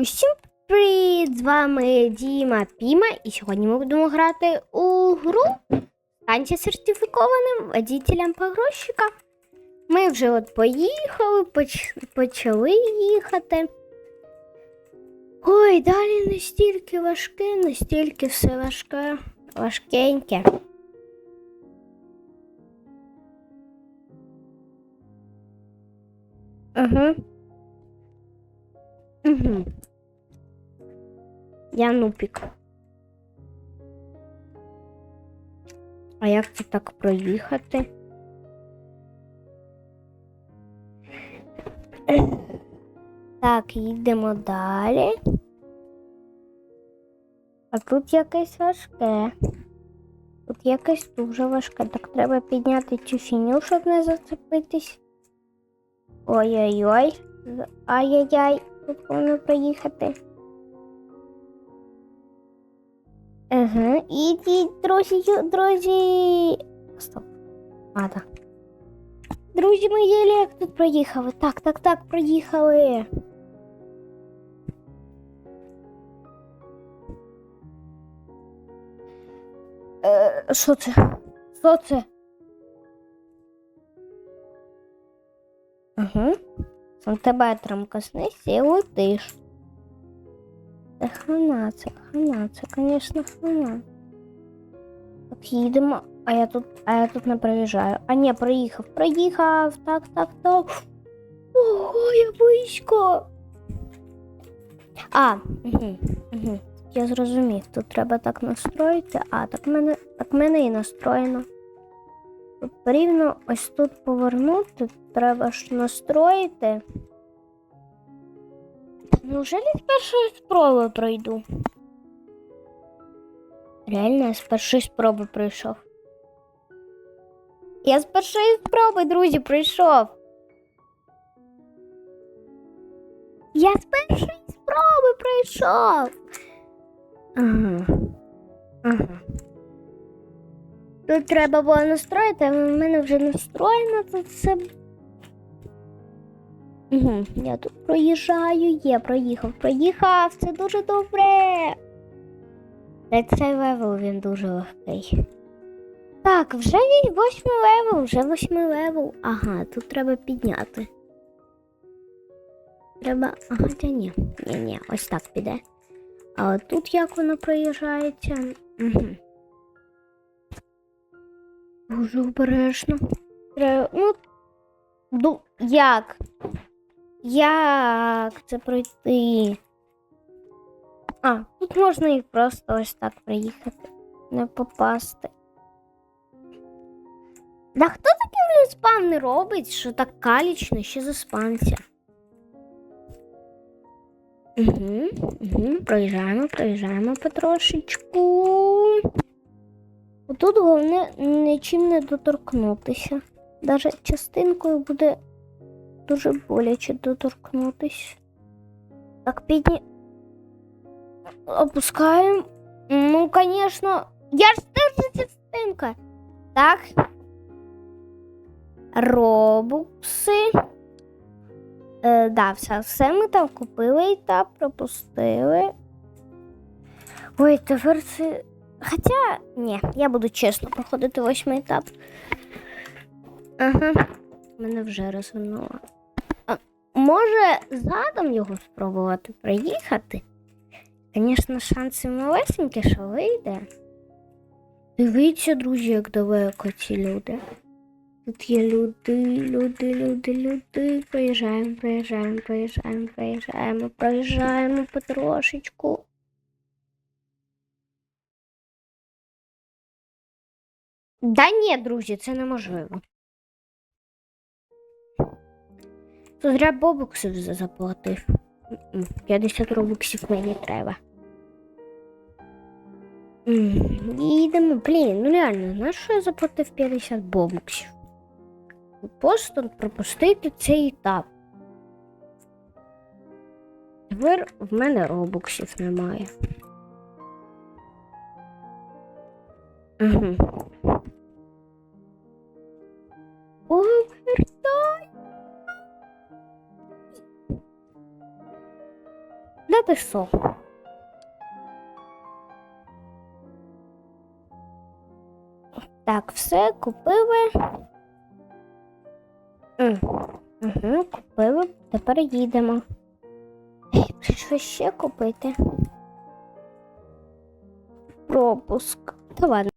Усім привіт! З вами Діма Піма, і сьогодні ми будемо грати у гру станьте сертифікованим водителем погрузчика. Ми вже от поїхали, поч... почали їхати. Ой, далі настільки важке, настільки все важке, важкеньке. Угу. Угу. Я нупік. А як це так проїхати? Так, їдемо далі. А тут якесь важке. Тут якесь дуже важке. Так треба підняти цю фіню, щоб не зацепитись. Ой-ой-ой. Ай-яй-яй, тут повинно проїхати. Ага, ідіть, друзі, ю- друзі. Стоп. А, так. Друзі, ми єлі як тут проїхали. Так, так, так, проїхали. Е, Що це? Що це? Ага. Сантиметром коснешся і летиш. Це хана, це хана, це, звісно, хана. Так, їдемо, а я тут, а я тут не проїжджаю. А ні, проїхав, проїхав, так, так, так. Ого, я близько. А, угу, угу. Я зрозумів, тут треба так настроїти. А, так мене, так мене і настроєно. Рівно ось тут повернути, треба ж настроїти. Неужели з першої спроби пройду? Реально, я з першої спроби пройшов. Я з першої спроби, друзі, пройшов. Я з першої спроби пройшов. Ага. Ага. Тут треба було настроїти, а в мене вже настроєно тут все. Угу, я тут проїжджаю, є, проїхав, проїхав, це дуже добре. Цей левел він дуже легкий. Так, вже восьмий левел, вже восьмий левел. Ага, тут треба підняти. Треба. Ага, та ні. Ні, ні, ось так піде. А от тут як воно проїжджається. Угу. Дуже обережно. Треба, ну, як? Як це пройти? А, тут можна і просто ось так приїхати, не попасти. Да хто такий спам не робить, що так калічно ще заспанця? Угу, угу, проїжджаємо, проїжджаємо потрошечку. Тут головне нічим не доторкнутися. Даже частинкою буде дуже боляче доторкнутись. Так, підні. Опускаємо. Ну, звісно. Я ж теж частинка. Так. Робукси. Е, да, все, все ми там купили етап, пропустили. Ой, тепер це. Хоча, ні, я буду чесно проходити восьмий етап. Ага, мене вже розвернуло. Може, задом його спробувати проїхати? Звісно, шанси малесенькі, що вийде. Дивіться, друзі, як далеко ці люди. Тут є люди, люди, люди, люди. Проїжджаємо, проїжджаємо, проїжджаємо, проїжджаємо, проїжджаємо потрошечку. Да ні, друзі, це неможливо. Тут зря бобуксів за- заплатив. 50 робоксів мені треба. Їдемо, блін, ну реально, на що я заплатив 50 бобуксів? Просто пропустити цей етап. Тепер в мене робоксів немає. Угу. Овертай. Що? Так, все, купили. Угу, купили. Тепер їдемо. Що ще купити? Пропуск. Та ладно.